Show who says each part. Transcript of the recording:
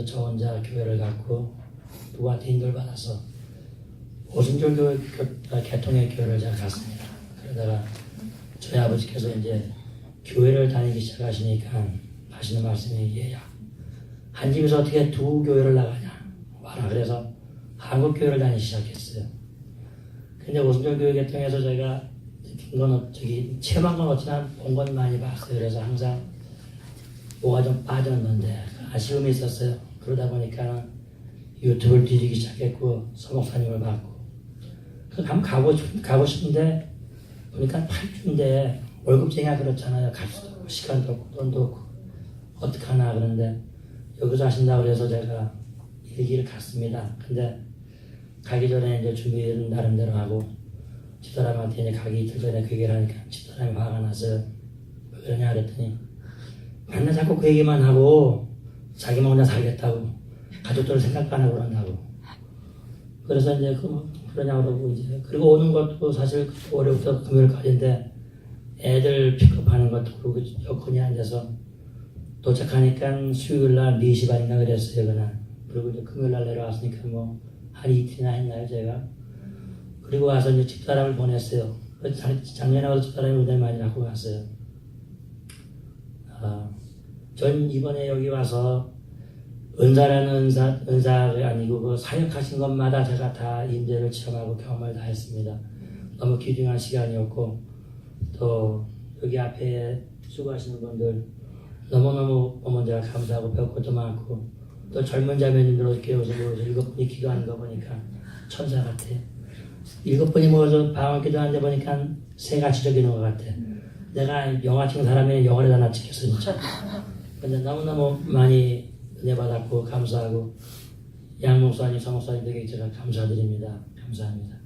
Speaker 1: 그래서 저 혼자 교회를 갖고 누구한테 인도를 받아서 오순절 교회 교- 아, 개통의 교회를 제가 갔습니다. 그러다가 저희 아버지께서 이제 교회를 다니기 시작하시니까 하시는 말씀이 얘야 한 집에서 어떻게 두 교회를 나가냐 와라 그래서 한국 교회를 다니기 시작했어요. 근데 오순절 교회 개통해서 제가 느낀 건 어- 저기 체험한 건 없지만 본건 많이 봤어요. 그래서 항상 뭐가 좀 빠졌는데 아쉬움이 있었어요. 그러다 보니까 유튜브를 뒤지기 시작했고 서목사님을 봤고 그 가면 가고 싶, 가고 싶은데 보니까 8주인데 월급쟁이가 그렇잖아요. 갈 수도 없고 시간도 없고 돈도 없고 어떡하나 그런데 여기서 하신다고 그래서 제가 일기를 갔습니다. 근데 가기 전에 이제 준비를 나름대로 하고 집사람한테 이제 가기 이틀 전에 그 얘기를 하니까 집사람이 화가 나서 왜 그러냐 그랬더니 맨날 자꾸 그 얘기만 하고 자기만 혼자 살겠다고 가족들을 생각도 안 하고 그런다고. 그래서 이제 그 그러냐고 그러고 이제 그리고 오는 것도 사실 월요일부터 금요일까지인데 애들 픽업하는 것도 그러고 여건이 안 돼서 도착하니까 수요일 날 4시 반인가 그랬어요 그날. 그리고 이제 금요일 날 내려왔으니까 뭐 한 이틀이나 했나요 제가? 그리고 와서 이제 집사람을 보냈어요. 그 작- 작년에 와서 집사람이 은혜 많이 갖고 갔어요 아, 전 이번에 여기 와서 은사라는 은사, 은사가 아니고 그 사역하신 것마다 제가 다 임재를 체험하고 경험을 다 했습니다. 너무 귀중한 시간이었고 또 여기 앞에 수고하시는 분들 너무너무 어머 제가 감사하고 배울 것도 많고 또 젊은 자매님들 이렇게 오서 모여서 일곱 분이 기도하는 거 보니까 천사 같아요. 일곱 분이 모여서 방언 기도하는 데 보니까 새같이 저기는 것 같아. 내가 영화 찍은 사람이 영화를 하나 찍혔어 진짜. 근데 너무너무 많이 은혜 받았고 감사하고 양 목사님, 성 목사님들에게 제가 감사드립니다. 감사합니다.